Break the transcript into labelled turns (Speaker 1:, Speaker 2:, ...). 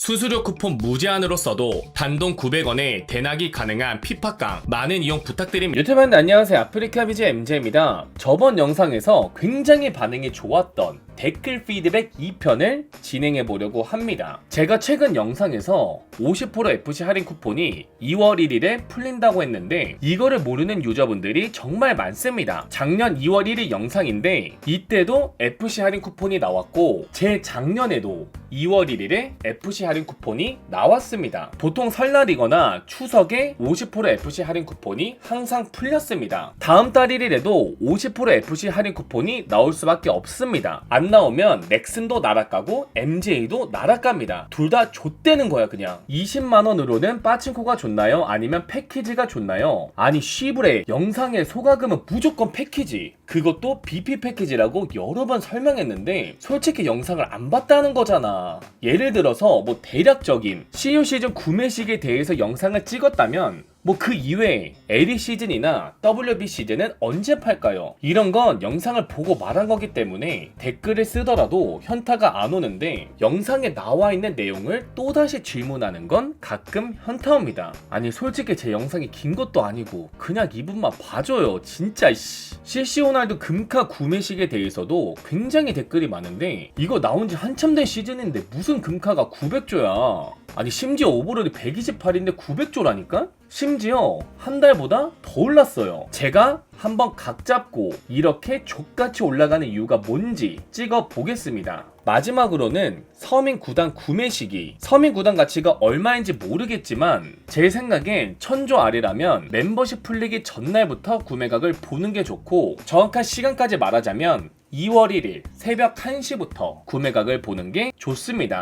Speaker 1: 수수료 쿠폰 무제한으로 써도 단돈 900원에 대낙이 가능한 피파깡 많은 이용 부탁드립니다.
Speaker 2: 유튜브분들 안녕하세요. 아프리카 비즈 MJ입니다. 저번 영상에서 굉장히 반응이 좋았던 댓글 피드백 2편을 진행해 보려고 합니다. 제가 최근 영상에서 50% FC 할인 쿠폰이 2월 1일에 풀린다고 했는데 이거를 모르는 유저분들이 정말 많습니다. 작년 2월 1일 영상인데 이때도 FC 할인 쿠폰이 나왔고 제 작년에도 2월 1일에 FC 할인 쿠폰이 나왔습니다. 보통 설날이거나 추석에 50% FC 할인 쿠폰이 항상 풀렸습니다. 다음 달 1일에도 50% FC 할인 쿠폰이 나올 수밖에 없습니다. 안 나오면 넥슨도 날아가고 MJ도 날아갑니다. 둘 다 좆되는 거야 그냥. 20만 원으로는 빠친코가 좋나요? 아니면 패키지가 좋나요? 아니 쉬브레 영상의 소가금은 무조건 패키지. 그것도 BP 패키지라고 여러 번 설명했는데 솔직히 영상을 안 봤다는 거잖아. 예를 들어서 뭐 대략적인 CU 시즌 구매 시기에 대해서 영상을 찍었다면 뭐그 이외에 LE 시즌이나 WB 시즌은 언제 팔까요? 이런 건 영상을 보고 말한 거기 때문에 댓글을 쓰더라도 현타가 안 오는데 영상에 나와 있는 내용을 또다시 질문하는 건 가끔 현타 옵니다. 아니 솔직히 제 영상이 긴 것도 아니고 그냥 이분만 봐줘요. 진짜 씨. CC 호날두 금카 구매 시기에 대해서도 굉장히 댓글이 많은데 이거 나온 지 한참 된 시즌인데 무슨 금카가 900조야. 아니 심지어 오버롤이 128인데 900조라니까? 심지어 한 달보다 더 올랐어요. 제가 한번 각 잡고 이렇게 족같이 올라가는 이유가 뭔지 찍어 보겠습니다. 마지막으로는 서민 구단 구매 시기. 서민 구단 가치가 얼마인지 모르겠지만 제 생각엔 천조 아래라면 멤버십 풀리기 전날부터 구매각을 보는 게 좋고 정확한 시간까지 말하자면 2월 1일 새벽 1시부터 구매각을 보는 게 좋습니다.